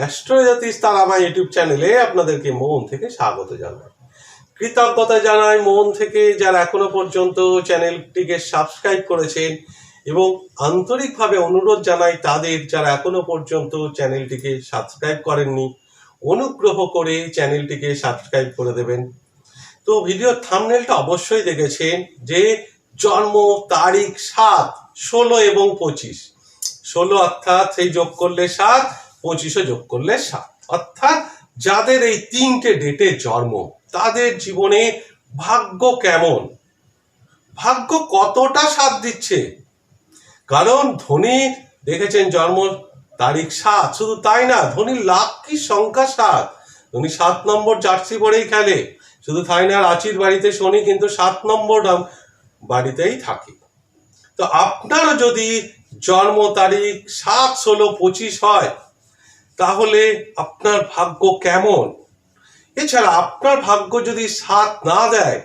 অ্যাস্ট্রোজ্যোতিষ তার আমার ইউটিউব চ্যানেলে আপনাদেরকে মন থেকে স্বাগত জানাই। কৃতজ্ঞতা জানাই মন থেকে যারা এখনও পর্যন্ত চ্যানেলটিকে সাবস্ক্রাইব করেছেন এবং আন্তরিকভাবে অনুরোধ জানাই তাদের যারা এখনও পর্যন্ত চ্যানেলটিকে সাবস্ক্রাইব করেননি, অনুগ্রহ করে চ্যানেলটিকে সাবস্ক্রাইব করে দেবেন। তো ভিডিওর থামনেলটা অবশ্যই দেখেছেন যে জন্ম তারিখ সাত, ষোলো এবং পঁচিশ। ষোলো অর্থাৎ সেই যোগ করলে সাত পঁচিশে যোগ করলে সাত। অর্থাৎ যাদের এই তিনটে ডেটে জন্ম, তাদের জীবনে ভাগ্য কেমন? ভাগ্য কতটা সাথ দিচ্ছে? কারণ ধনীর দেখেছেন জন্ম তারিখ সাত, শুধু তাই না, ধনীর লাকি সংখ্যা সাত? ধনী সাত নম্বর জার্সি পরেই খেলে। শুধু তাই না, রাঁচির বাড়িতে শনি কিন্তু সাত নম্বর বাড়িতেই থাকে। তো আপনারও যদি জন্ম তারিখ সাত, ষোলো, পঁচিশ হয় তাহলে আপনার ভাগ্য কেমন? এছাড়া আপনার ভাগ্য যদি সাথ না দেয়,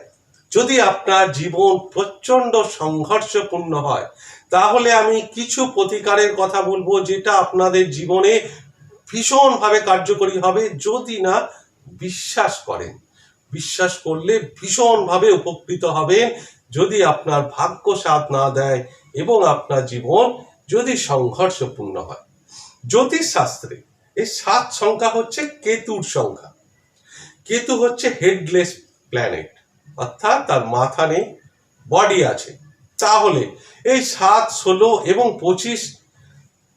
যদি আপনার জীবন প্রচণ্ড সংঘর্ষপূর্ণ হয়, তাহলে আমি কিছু প্রতিকারের কথা বলব যেটা আপনাদের জীবনে ভীষণভাবে কার্যকরী হবে, যদি না বিশ্বাস করেন। বিশ্বাস করলে ভীষণভাবে উপকৃত হবেন যদি আপনার ভাগ্য সাথ না দেয় এবং আপনার জীবন যদি সংঘর্ষপূর্ণ হয়। জ্যোতিষ শাস্ত্রে এই সাত সংখ্যা হচ্ছে কেতুর সংখ্যা। কেতু হচ্ছে হেডলেস প্ল্যানেট অর্থাৎ তার মাথা নেই বডি আছে। তাহলে এই সাত, ষোলো এবং পঁচিশ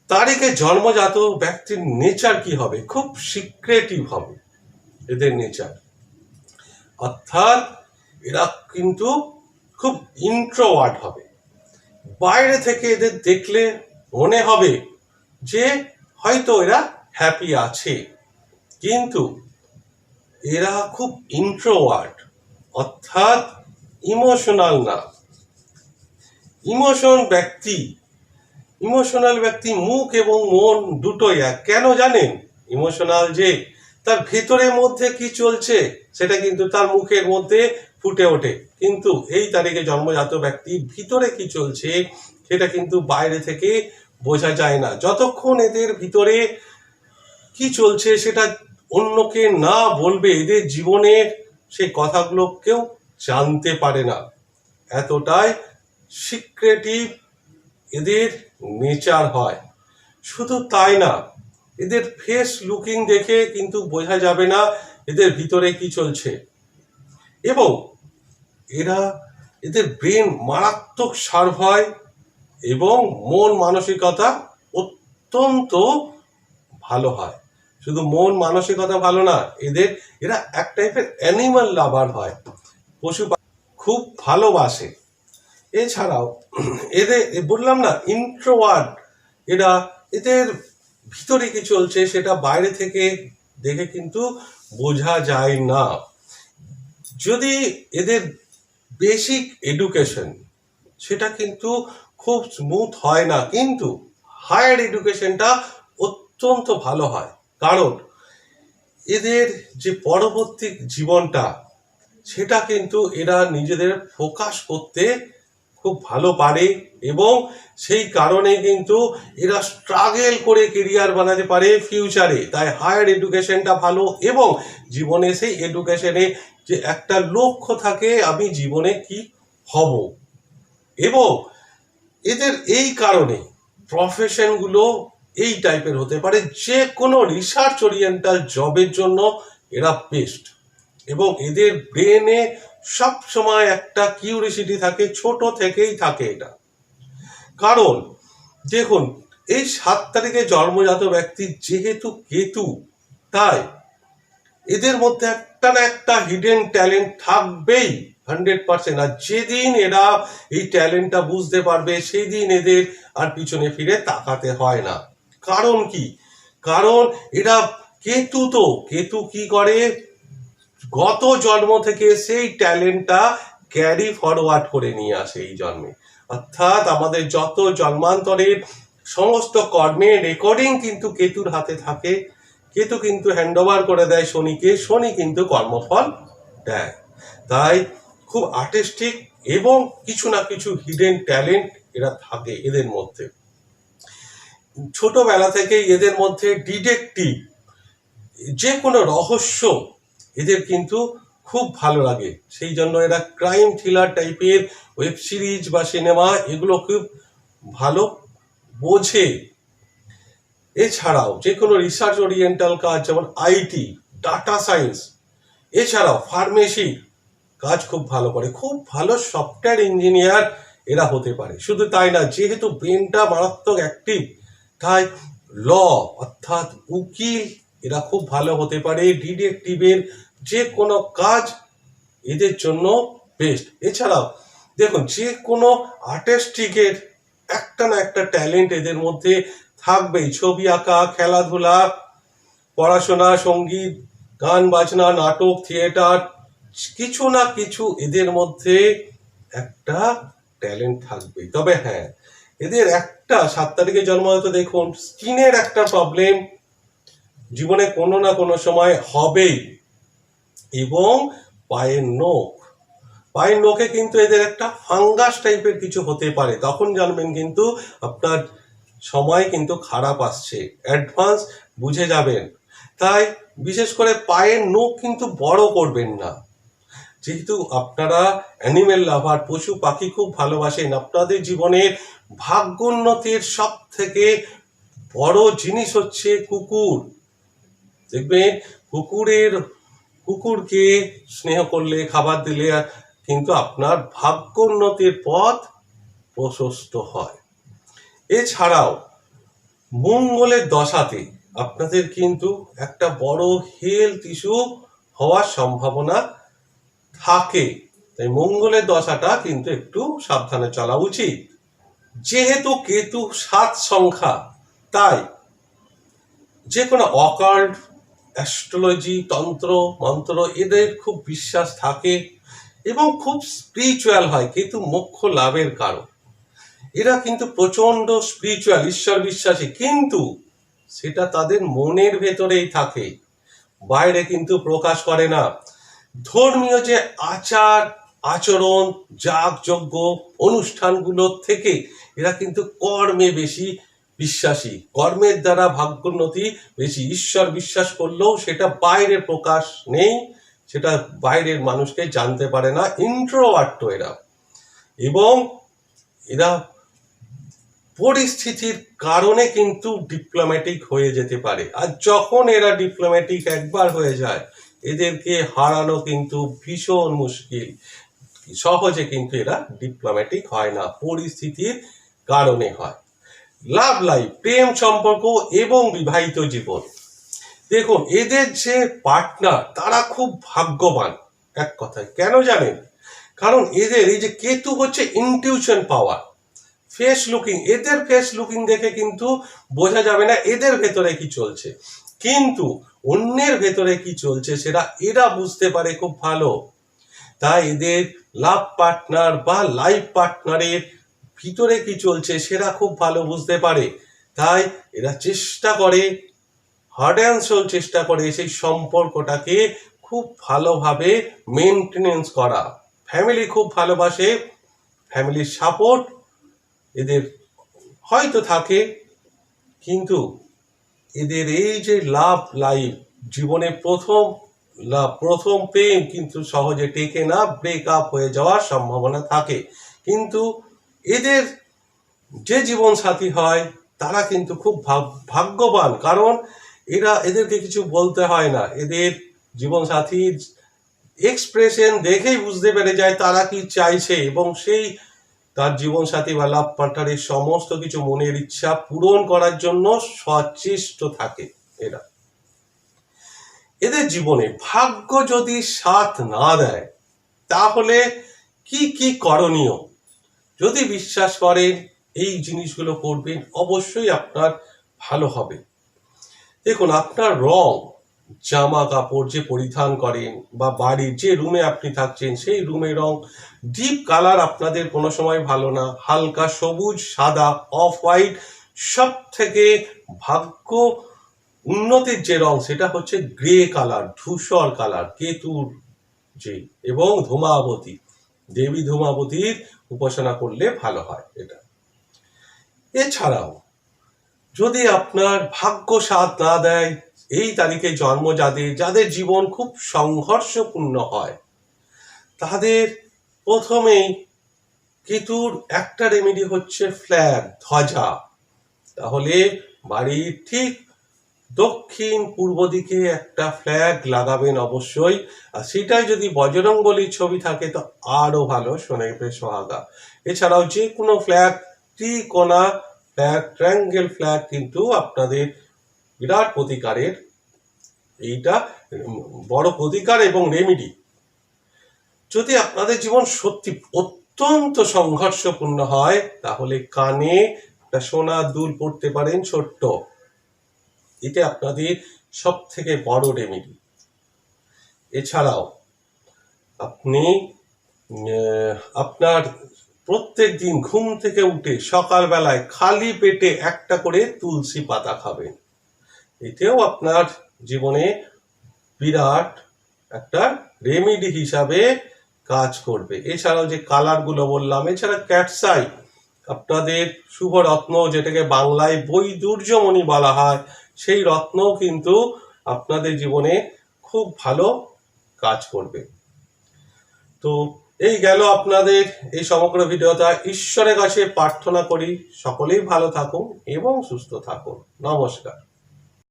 তারিখে জন্মজাত ব্যক্তির নেচার কি হবে? খুব সিক্রেটিভ হবে এদের নেচার অর্থাৎ এরা কিন্তু খুব ইন্ট্রোওয়ার্ড হবে। বাইরে থেকে এদের দেখলে মনে হবে যে হয়তো এরা হ্যাপি আছে। কিন্তু এরা খুব ইন্ট্রোওয়ার্ড অর্থাৎ ইমোশনাল না। ইমোশন ব্যক্তি ইমোশনাল ব্যক্তি মুখ এবং মন দুটোই এক। কেন জানেন? ইমোশনাল যে তার ভেতরের মধ্যে কি চলছে, সেটা কিন্তু তার মুখের মধ্যে ফুটে ওঠে। কিন্তু এই তারিখে জন্মজাত ব্যক্তি ভিতরে কি চলছে, সেটা কিন্তু বাইরে থেকে বোঝা যায় না। যতক্ষণ এদের ভিতরে কি চলছে সেটা অন্যকে না বলবে, এদের জীবনের সেই কথাগুলো কেউ জানতে পারে না। এতটাই সিক্রেটিভ এদের নেচার হয়। শুধু তাই না, এদের ফেস লুকিং দেখে কিন্তু বোঝা যাবে না এদের ভিতরে কি চলছে। এবং এরা এদের ব্রেন মারাত্মক সার্ভ হয় এবং মন মানসিকতা অত্যন্ত ভালো হয়। শুধু মন, মানসিকতা ভালো না, এদের, এরা এক টাইপের অ্যানিমাল লাভার হয়। পশু খুব ভালোবাসে। এছাড়াও এদের বললাম না ইন্ট্রোয়ার্ড এরা, এদের ভিতরে কি চলছে সেটা বাইরে থেকে দেখে কিন্তু বোঝা যায় না। যদি এদের বেসিক এডুকেশন সেটা কিন্তু খুব স্মুথ হয় না, কিন্তু হায়ার এডুকেশনটা অত্যন্ত ভালো হয়। কারণ এদের যে পরবর্তী জীবনটা, সেটা কিন্তু এরা নিজেদের ফোকাস করতে খুব ভালো পারে এবং সেই কারণে কিন্তু এরা স্ট্রাগেল করে কেরিয়ার বানাতে পারে ফিউচারে তাই হায়ার এডুকেশনটা ভালো এবং জীবনে সেই এডুকেশনে যে একটা লক্ষ্য থাকে, আমি জীবনে কি হব? এবং এদের এই কারণে প্রফেশনগুলো এই টাইপের হতে পারে যে কোনো রিসার্চ ওরিয়েন্টাল জবের জন্য এরা বেস্ট এবং এদের ব্রেনে সব সময় একটা কিউরিসিটি থাকে, ছোট থেকেই থাকে এটা। কারণ, দেখুন, এই সাত তারিখে জন্মজাত ব্যক্তি যেহেতু কেতু, তাই এদের মধ্যে একটা না একটা হিডেন ট্যালেন্ট থাকবেই হান্ড্রেড পার্সেন্ট আর যেদিন এরা এই ট্যালেন্টটা বুঝতে পারবে সেই দিন এদের আর পিছনে ফিরে তাকাতে হয় না। কারণ কি? কারণ এরা কেতু তো, কেতু কি করে? গত জন্ম থেকে সেই ট্যালেন্টটা ক্যারি ফরওয়ার্ড করে নিয়ে আসে এই জন্মে। অর্থাৎ আমাদের যত জন্মান্তরের সমস্ত কর্মের রেকর্ডিং কিন্তু কেতুর হাতে থাকে। কেতু কিন্তু হ্যান্ড ওভার করে দেয় শনিকে, শনি কিন্তু কর্মফল দেয়। তাই খুব আর্টিস্টিক এবং কিছু না কিছু হিডেন ট্যালেন্ট এরা থাকে এদের মধ্যে। ছোটবেলা থেকে এদের মধ্যে ডিটেকটিভ যে কোনো রহস্য এদের কিন্তু খুব ভালো লাগে। সেই জন্য এরা ক্রাইম থ্রিলার টাইপের ওয়েব সিরিজ বা সিনেমা এগুলো খুব ভালো বোঝে। এছাড়াও যে কোনো রিসার্চ ওরিয়েন্টাল কাজ, যেমন আইটি ডাটা সায়েন্স এছাড়াও ফার্মেসি কাজ খুব ভালো করে। খুব ভালো সফটওয়্যার ইঞ্জিনিয়ার এরা হতে পারে। শুধু তাই না, যেহেতু ব্রেনটা মারাত্মক অ্যাক্টিভ তাই ল অর্থাৎ উকিল, এরা খুব ভালো হতে পারে, ডিটেকটিভের যে কোনো কাজ এদের জন্য বেস্ট এছাড়াও, দেখুন যে কোনো আর্টিস্টিকের একটা না একটা ট্যালেন্ট এদের মধ্যে থাকবেই। ছবি আঁকা, খেলাধুলা, পড়াশোনা, সংগীত, গান, বাজনা, নাটক থিয়েটার কিছু না কিছু এদের মধ্যে একটা ট্যালেন্ট থাকবে তবে হ্যাঁ এদের একটা সাত তারিখে জন্ম হয়তো দেখুন, স্কিনের একটা প্রবলেম জীবনে কোনো না কোনো সময় হবেই। এবং পায়ের নখ। পায়ের নখে কিন্তু এদের একটা ফাঙ্গাস টাইপের কিছু হতে পারে। তখন জানবেন কিন্তু আপনার সময় কিন্তু খারাপ আসছে। অ্যাডভান্স বুঝে যাবেন। তাই বিশেষ করে পায়ের নখ কিন্তু বড় করবেন না। যেহেতু আপনারা অ্যানিমেল লাভার পশু পাখি খুব ভালোবাসেন। আপনাদের জীবনের ভাগ্যোন্নতির সব থেকে বড় জিনিস হচ্ছে কুকুর। দেখবেন, কুকুরের, কুকুরকে স্নেহ করলে, খাবার দিলে, কিন্তু আপনার ভাগ্যোন্নতির পথ প্রশস্ত হয়। এছাড়াও, মঙ্গলের দশাতে আপনাদের কিন্তু একটা বড় হেলথ ইস্যু হওয়ার সম্ভাবনা থাকে। তাই মঙ্গলের দশাটা কিন্তু একটু সাবধানে চলা উচিত। যেহেতু কেতু সাত সংখ্যা, তাই যে কোনো অকাল্ট অ্যাস্ট্রোলজি, তন্ত্র, মন্ত্র এদের খুব বিশ্বাস থাকে এবং খুব স্পিরিচুয়াল হয় কিন্তু মোক্ষ লাভের কারণ এরা কিন্তু প্রচণ্ড স্পিরিচুয়াল ঈশ্বর বিশ্বাসী কিন্তু সেটা তাদের মনের ভেতরেই থাকে। বাইরে কিন্তু প্রকাশ করে না। ধর্মীয় যে আচার আচরণ, যাগযজ্ঞ অনুষ্ঠানগুলোর থেকে এরা কিন্তু কর্মে বেশি বিশ্বাসী। কর্মের দ্বারা ভাগ্যোন্নতি বেশি। ঈশ্বর বিশ্বাস করলেও সেটা বাইরে প্রকাশ নেই, সেটা বাইরের মানুষকে জানতে পারে না ইন্ট্রোয়ার্ট এরা। এবং এরা পরিস্থিতির কারণে কিন্তু ডিপ্লোম্যাটিক হয়ে যেতে পারে। আর যখন এরা ডিপ্লোম্যাটিক একবার হয়ে যায়, এদেরকে হারানো কিন্তু ভীষণ মুশকিল। সহজে কিন্তু এরা ডিপ্লোম্যাটিক হয় না, পরিস্থিতির কারণে হয়। লাভ লাইফ প্রেম সম্পর্ক এবং বিবাহিত জীবন। দেখুন, এদের যে পার্টনার তারা খুব ভাগ্যবান, এক কথায়। কেন জানেন? কারণ এদের এই যে কেতু হচ্ছে ইনটিউশন পাওয়ার ফেস লুকিং এদের ফেস লুকিং দেখে কিন্তু বোঝা যাবে না এদের ভেতরে কি চলছে। কিন্তু অন্যের ভেতরে কি চলছে সেটা এরা বুঝতে পারে খুব ভালো। তাই এদের লাভ পার্টনার বা লাইফ পার্টনারের ভিতরে কি চলছে সেটা খুব ভালো বুঝতে পারে। তাই এরা চেষ্টা করে হার্ড অ্যান্ড সোল চেষ্টা করে সেই সম্পর্কটাকে খুব ভালোভাবে মেনটেনেন্স করা। ফ্যামিলি খুব ভালোবাসে ফ্যামিলির সাপোর্ট এদের হয়তো থাকে, কিন্তু এদের এই যে লাভ লাইফ জীবনে প্রথম লাভ প্রথম প্রেম কিন্তু সহজে টেকে না ব্রেক আপ হয়ে যাওয়ার সম্ভাবনা থাকে। কিন্তু এদের যে জীবন সাথী হয়, তারা কিন্তু খুব ভাগ- ভাগ্যবান। কারণ এরা, এদেরকে কিছু বলতে হয় না। এদের জীবন সাথীর এক্সপ্রেশন দেখেই বুঝতে পেরে যায় তারা কি চাইছে। এবং সেই তার জীবন সাথী বা লাভ পার্টনারের সমস্ত কিছু মনের ইচ্ছা পূরণ করার জন্য সচেষ্ট থাকে এরা। এদের জীবনে ভাগ্য যদি সাথ না দেয়, তাহলে কি কি করণীয়? যদি বিশ্বাস করেন এই জিনিসগুলো করবেন অবশ্যই আপনার ভালো হবে। দেখুন, আপনার রং, জামা কাপড় যে পরিধান করেন বা বাড়ির যে রুমে আপনি থাকছেন, সেই রুমের রং ডিপ কালার আপনাদের কোনো সময় ভালো না। হালকা সবুজ, সাদা, অফ হোয়াইট সব থেকে ভাগ্য উন্নতির যে রং, সেটা হচ্ছে গ্রে কালার, ধূসর কালার, কেতুর যে, এবং ধূমাবতী। দেবী ধূমাবতীর উপাসনা করলে ভালো হয় এটা। এছাড়াও, যদি আপনার ভাগ্য সাথ না দেয়, এই তারিখে জন্ম যাদের যাদের জীবন খুব সংঘর্ষপূর্ণ হয়, তাদের প্রথমেই কেতুর একটা রেমেডি হচ্ছে ফ্ল্যাগ ধ্বজা। তাহলে বাড়ির ঠিক দক্ষিণ পূর্ব দিকে একটা ফ্ল্যাগ লাগাবেন অবশ্যই। আর সেটাই যদি বজরংবলীর ছবি থাকে, তো আরও ভালো শোনাইবে সোহাগা। এছাড়াও যে কোনো ফ্ল্যাগ ত্রিকোণা ফ্ল্যাগ ট্রায়াঙ্গেল ফ্ল্যাগ কিন্তু আপনাদের বিরাট প্রতিকারের এইটা বড় প্রতিকার এবং রেমিডি যদি আপনাদের জীবন সত্যি অত্যন্ত সংঘর্ষপূর্ণ হয়, তাহলে কানে একটা সোনার দুল পড়তে পারেন ছোট্ট। এটা আপনাদের সব থেকে বড় রেমেডি এছাড়াও, আপনি আপনার প্রত্যেক দিন ঘুম থেকে উঠে সকালবেলায় খালি পেটে একটা করে তুলসী পাতা খাবেন। এতেও আপনার জীবনে বিরাট একটা রেমেডি হিসাবে কাজ করবে। এছাড়াও যে কালারগুলো বললাম, এছাড়া ক্যাটসাই আপনাদের শুভ রত্ন যেটাকে বাংলায় বৈদুর্যমণি বলা হয়, সেই রত্নও কিন্তু আপনাদের জীবনে খুব ভালো কাজ করবে। তো এই গেল আপনাদের এই সমগ্র ভিডিওটা। ঈশ্বরের কাছে প্রার্থনা করি, সকলেই ভালো থাকুন এবং সুস্থ থাকুন। নমস্কার।